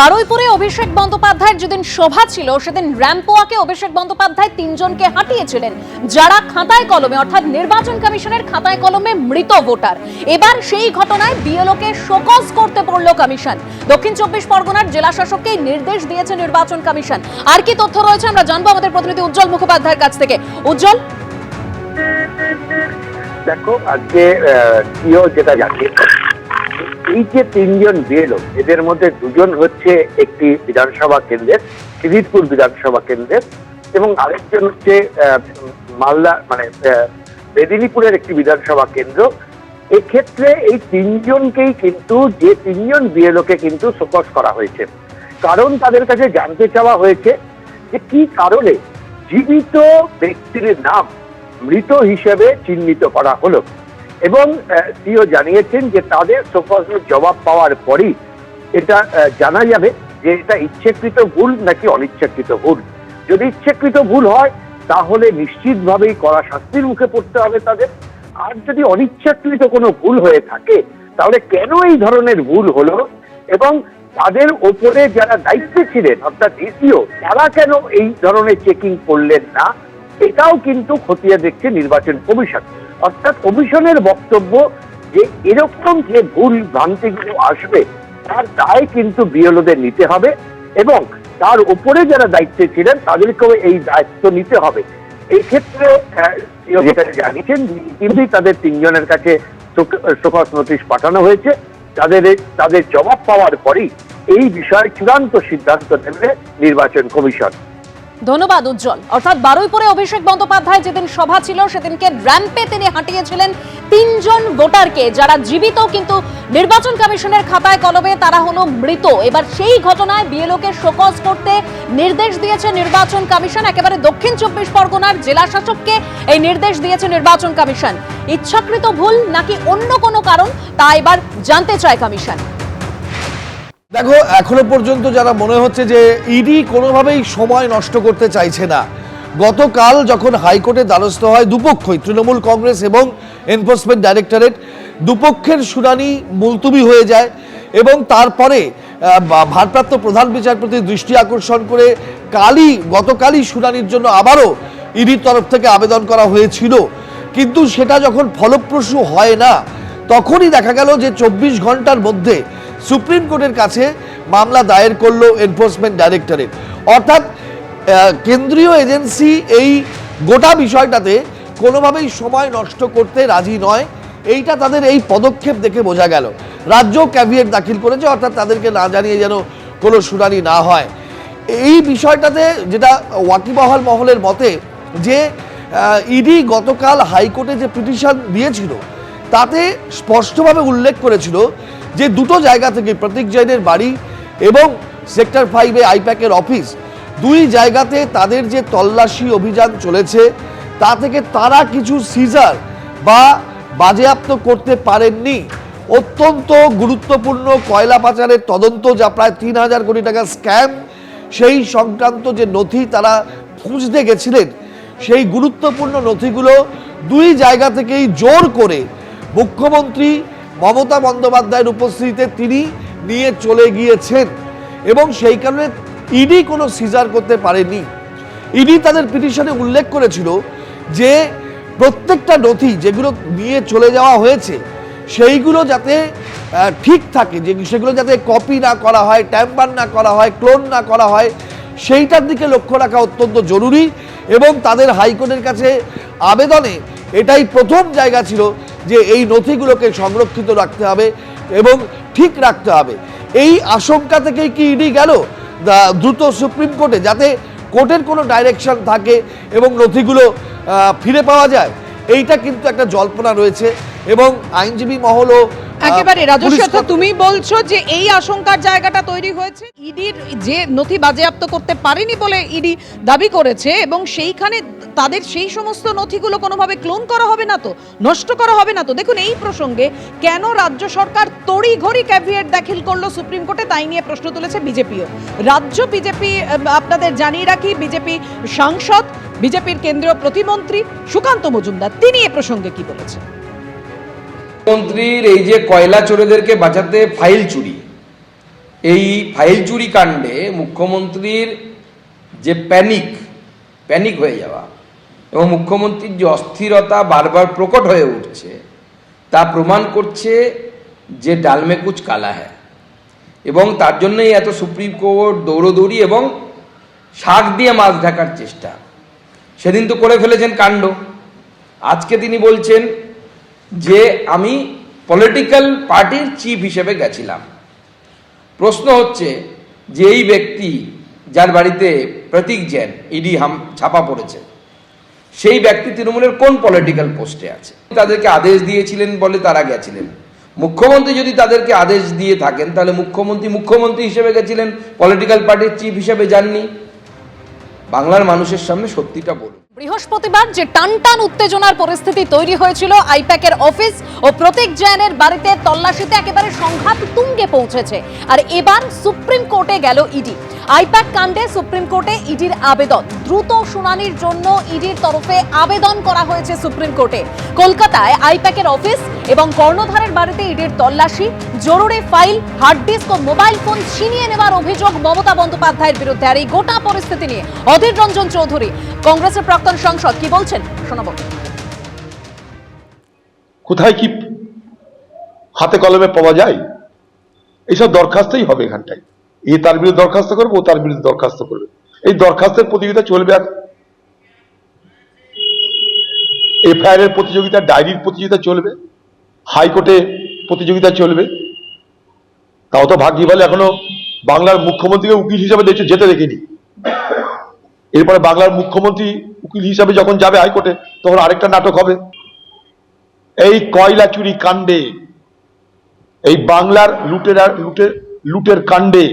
বারুইপুরে অভিষেক বন্দ্যোপাধ্যায়ের যেদিন সভা ছিল, সেদিন র্যাম্পোয়াকে অভিষেক বন্দ্যোপাধ্যায় তিনজনকে হাঁটিয়েছিলেন। যারা খাতায় কলমে, অর্থাৎ নির্বাচন কমিশনের খাতায় কলমে মৃত ভোটার। এবার সেই ঘটনায় বিএলওকে শোকজ করতে পড়ল কমিশন। দক্ষিণ চব্বিশ পরগনার জেলা শাসককেই নির্দেশ দিয়েছে নির্বাচন কমিশন। আর কি তথ্য রয়েছে আমরা জানব আমাদের প্রতিনিধি উজ্জ্বল মুখোপাধ্যায়ের কাছ থেকে। উজ্জ্বল? দেখো, আজকে যেটা জানে এই যে তিনজন বিএলও, এদের মধ্যে দুজন হচ্ছে একটি বিধানসভা কেন্দ্রের খিদিরপুর বিধানসভা কেন্দ্রের এবং আরেকজন হচ্ছে মালদা মানে মেদিনীপুরের একটি বিধানসভা কেন্দ্র। এক্ষেত্রে এই তিনজনকেই কিন্তু, যে তিনজন বিএলওকে কিন্তু শোকস করা হয়েছে। কারণ তাদের কাছে জানতে চাওয়া হয়েছে যে কি কারণে জীবিত ব্যক্তির নাম মৃত হিসেবে চিহ্নিত করা হলো। এবং সিও জানিয়েছেন যে তাদের সোফাসের জবাব পাওয়ার পরই এটা জানা যাবে যে এটা ইচ্ছাকৃত ভুল নাকি অনিচ্ছাকৃত ভুল। যদি ইচ্ছাকৃত ভুল হয়, তাহলে নিশ্চিতভাবেই কড়া শাস্তির মুখে পড়তে হবে তাদের। আর যদি অনিচ্ছাকৃত কোনো ভুল হয়ে থাকে, তাহলে কেন এই ধরনের ভুল হলো? এবং তাদের ওপরে যারা দায়িত্বে ছিলেন, অর্থাৎ ডিসিও, তারা কেন এই ধরনের চেকিং করলেন না? এটাও কিন্তু খতিয়ে দেখছে নির্বাচন কমিশন। অর্থাৎ কমিশনের বক্তব্য যে এরকম যে ভুল ভ্রান্তিগুলো আসবে তার দায় কিন্তু বিএলওদের নিতে হবে এবং তার উপরে যারা দায়িত্বে ছিলেন তাদেরকেও এই দায়িত্ব নিতে হবে। এই ক্ষেত্রে জানিয়েছেন ইতিমধ্যেই তাদের তিনজনের কাছে শোকস নোটিশ পাঠানো হয়েছে। তাদের তাদের জবাব পাওয়ার পরেই এই বিষয়ে চূড়ান্ত সিদ্ধান্ত নেবে নির্বাচন কমিশন। ধন্যবাদ উজ্জ্বল। অর্থাৎ বারুইপুরে অভিষেক বন্দ্যোপাধ্যায় যেদিন সভা ছিল, সেদিনকে র্যাম্পে তিনি হাঁটিয়েছিলেন তিনজন ভোটারকে, যারা জীবিত কিন্তু নির্বাচন কমিশনের খাতায় কলমে তারা হলো মৃত। এবার সেই ঘটনায় বিএলওকে শোকজ করতে নির্দেশ দিয়েছে নির্বাচন কমিশন। একেবারে দক্ষিণ চব্বিশ পরগনার জেলা শাসককে এই নির্দেশ দিয়েছে নির্বাচন কমিশন। ইচ্ছাকৃত ভুল নাকি অন্য কোনো কারণ, তা এবার জানতে চায় কমিশন। দেখো, এখনও পর্যন্ত যারা মনে হচ্ছে যে ইডি কোনোভাবেই সময় নষ্ট করতে চাইছে না, গতকাল যখন হাইকোর্টে দ্বারস্থ হয় দুপক্ষই, তৃণমূল কংগ্রেস এবং এনফোর্সমেন্ট ডাইরেক্টরেট, দুপক্ষের শুনানি মুলতুবি হয়ে যায় এবং তারপরে ভারপ্রাপ্ত প্রধান বিচারপতির দৃষ্টি আকর্ষণ করে কালই, গতকালই শুনানির জন্য আবারও ইডির তরফ থেকে আবেদন করা হয়েছিল। কিন্তু সেটা যখন ফলপ্রসূ হয় না, তখনই দেখা গেল যে চব্বিশ ঘণ্টার মধ্যে সুপ্রিম কোর্টের কাছে মামলা দায়ের করল এনফোর্সমেন্ট ডাইরেক্টরেট অর্থাৎ কেন্দ্রীয় এজেন্সি এই গোটা বিষয়টাতে কোনোভাবেই সময় নষ্ট করতে রাজি নয়। এইটা তাদের এই পদক্ষেপ দেখে বোঝা গেল। রাজ্য ক্যাভিয়েট দাখিল করেছে, অর্থাৎ তাদেরকে না জানিয়ে যেন কোনো শুনানি না হয়। এই বিষয়টাতে যেটা ওয়াকিবহাল মহলের মতে যে ইডি গতকাল হাইকোর্টে যে পিটিশন দিয়েছিল, তাতে স্পষ্টভাবে উল্লেখ করেছিল যে দুটো জায়গা থেকে প্রতীক জৈনের বাড়ি এবং সেক্টর ফাইভে আইপ্যাকের অফিস, দুই জায়গাতে তাদের যে তল্লাশি অভিযান চলেছে, তা থেকে তারা কিছু সিজার বা বাজেয়াপ্ত করতে পারেননি। অত্যন্ত গুরুত্বপূর্ণ কয়লা পাচারের তদন্ত, যা প্রায় তিন হাজার কোটি টাকা স্ক্যাম, সেই সংক্রান্ত যে নথি তারা খুঁজতে গেছিলেন, সেই গুরুত্বপূর্ণ নথিগুলো দুই জায়গা থেকেই জোর করে মুখ্যমন্ত্রী মমতা বন্দ্যোপাধ্যায়ের উপস্থিতিতে তিনি নিয়ে চলে গিয়েছেন এবং সেই কারণে ইডি কোনো সিজার করতে পারেনি। ইডি তাদের পিটিশনে উল্লেখ করেছিল যে প্রত্যেকটা নথি যেগুলো নিয়ে চলে যাওয়া হয়েছে, সেইগুলো যাতে ঠিক থাকে, যে সেগুলো যাতে কপি না করা হয় ট্যাম্পার না করা হয় ক্লোন না করা হয়, সেইটার দিকে লক্ষ্য রাখা অত্যন্ত জরুরি এবং তাদের হাইকোর্টের কাছে আবেদনে এটাই প্রথম জায়গা ছিল যে এই নথিগুলোকে সংরক্ষিত রাখতে হবে এবং ঠিক রাখতে হবে। এই আশঙ্কা থেকেই কি ইডি গেল? দ্রুত সুপ্রিম কোর্টে যাতে কোর্টের কোনো ডাইরেকশন থাকে এবং নথিগুলো ফিরে পাওয়া যায়। এইটা কিন্তু একটা জল্পনা রয়েছে এবং আইনজীবী মহলও একেবারে পুলিশ রাজস্বতা তুমি বলছো যে এই আশঙ্কার জায়গাটা তৈরি হয়েছে। ইডির যে নথি বাজেয়াপ্ত করতে পারেনি বলে ইডি দাবি করেছে এবং সেইখানে তাদের সেই সমস্ত নথিগুলো কোনোভাবে ক্লোন করা হবে না তো? নষ্ট করা হবে না তো? দেখুন এই প্রসঙ্গে কেন রাজ্য সরকার তড়িঘড়ি ক্যাভিয়েট দাখিল করল সুপ্রিম কোর্টে তাই নিয়ে প্রশ্ন তুলেছে বিজেপিও। রাজ্য বিজেপি আপনাদের জানিয়ে রাখি বিজেপি সাংসদ বিজেপির কেন্দ্রীয় প্রতিমন্ত্রী সুকান্ত মজুমদার তিনি এ প্রসঙ্গে কি বলেছেন? মন্ত্রীর এই যে কয়লা চোরেদেরকে বাঁচাতে ফাইল চুরি, এই ফাইল চুরি কাণ্ডে মুখ্যমন্ত্রীর যে প্যানিক প্যানিক হয়ে যাওয়া এবং মুখ্যমন্ত্রীর যে অস্থিরতা বারবার প্রকট হয়ে উঠছে, তা প্রমাণ করছে যে ডালমে কুচ কালা হ্যাঁ এবং তার জন্যই এত সুপ্রিম কোর্ট দৌড়দৌড়ি এবং শাক দিয়ে মাছ ঢাকার চেষ্টা। সেদিন তো করে ফেলেছেন কাণ্ড। আজকে তিনি বলছেন যে আমি পলিটিক্যাল পার্টির চিফ হিসেবে গেছিলাম। প্রশ্ন হচ্ছে যে এই ব্যক্তি যার বাড়িতে প্রতীক জৈন ইডি হাম ছাপা পড়েছে, সেই ব্যক্তি তৃণমূলের কোন পলিটিক্যাল পোস্টে আছে? তাদেরকে আদেশ দিয়েছিলেন বলে তারা গেছিলেন। মুখ্যমন্ত্রী যদি তাদেরকে আদেশ দিয়ে থাকেন, তাহলে মুখ্যমন্ত্রী মুখ্যমন্ত্রী হিসেবে গেছিলেন পলিটিক্যাল পার্টির চিফ হিসেবে যাননি। বাংলার মানুষের সামনে সত্যিটা বলুন। বৃহস্পতিবার যে টানটান উত্তেজনার পরিস্থিতি তৈরি হয়েছিল আইপ্যাকের অফিস ও প্রতীক জৈনের বাড়িতে তল্লাশিতে একেবারে সংঘাত তুঙ্গে পৌঁছেছে। আর এবার সুপ্রিম কোর্টে গেল ইডি। আইপ্যাক কাণ্ডে সুপ্রিম কোর্টে ইডির আবেদন। দ্রুত শুনানির জন্য ইডির তরফে আবেদন করা হয়েছে সুপ্রিম কোর্টে। কলকাতায় আইপ্যাকের অফিস এবং কর্ণধারের বাড়িতে ইডির তল্লাশি, জরুরি ফাইল, হার্ড ডিস্ক ও মোবাইল ফোন ছিনিয়ে নেওয়ার অভিযোগ মমতা বন্দ্যোপাধ্যায়ের বিরুদ্ধে। আর এই গোটা পরিস্থিতি নিয়ে অধীর রঞ্জন চৌধুরী, কংগ্রেসের প্রাক্তন সাংসদ কি বলছেন? শোনাবো। কোথায় কি হাতে কলমে পাওয়া যায়? এইসব দরখাস্তই হবে এখানটায়। এ তার বিরুদ্ধে দরখাস্ত করবে, ও তার বিরুদ্ধে দরখাস্ত করবে। এই দরখাস্তের প্রতিযোগিতা চলবে আর এফআইআর এর প্রতিযোগিতা, ডায়েরির প্রতিযোগিতা চলবে। হাইকোর্টে প্রতিযোগিতা চলবে। তাও তো ভাগ্যি বলে এখনও বাংলার মুখ্যমন্ত্রীকে উকিল হিসাবে যেতে দেখিনি। এরপরে বাংলার মুখ্যমন্ত্রী উকিল হিসাবে যখন যাবে হাইকোর্টে, তখন আরেকটা নাটক হবে। এই কয়লা চুরি কাণ্ডে, এই বাংলার লুটের লুটের লুটের কাণ্ডে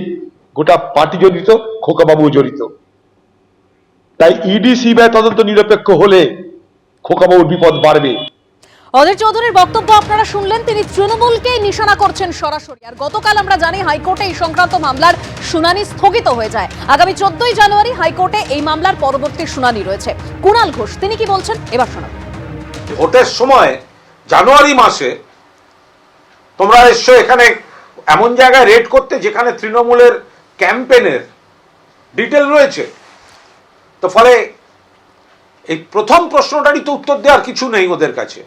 গোটা পার্টি জড়িত, খোকাবাবু জড়িত। তাই ইডি সিবিআই তদন্ত নিরপেক্ষ হলে খোকাবাবুর বিপদ বাড়বে। অধীর চৌধুরীর বক্তব্য আপনারা শুনলেন। তিনি তৃণমূলকে নিশানা করছেন সরাসরি। আর গতকাল আমরা জানি হাইকোর্টে এই সংক্রান্ত মামলার শুনানি স্থগিত হয়ে যায়। আগামী চোদ্দই জানুয়ারি হাইকোর্টে এই মামলার পরবর্তী শুনানি রয়েছে। কুণাল ঘোষ, তিনি কি বলছেন? এবার শোনাব ভোটের সময় জানুয়ারি মাসে তোমরা এসছো এখানে এমন জায়গায় রেড করতে যেখানে তৃণমূলের ক্যাম্পেনের ডিটেল রয়েছে। তো ফলে এই প্রথম প্রশ্নটারই তো উত্তর দেওয়ার কিছু নেই ওদের কাছে।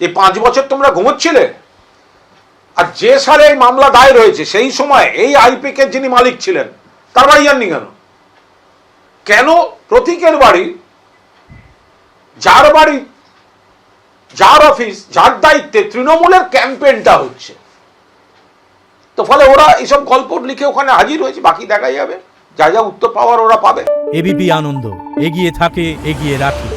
যে পাঁচ বছর তোমরা ঘুমোচ্ছিলে? আর যে সালে এই মামলা দায়ের হয়েছে, সেই সময় এই আইপিকের যিনি মালিক ছিলেন, তার বাড়ি যাননি কেন? কেন প্রতীকের বাড়ি? যার বাড়ি? যার অফিস? যার দায়িত্বে? তৃণমূলের ক্যাম্পেইনটা হচ্ছে। তো ফলে ওরা এইসব গল্প লিখে ওখানে হাজির হয়েছে, বাকি দেখা যাবে। যা যা উত্তর পাওয়ার ওরা পাবে। এবিপি আনন্দ, এগিয়ে থাকে, এগিয়ে রাখে।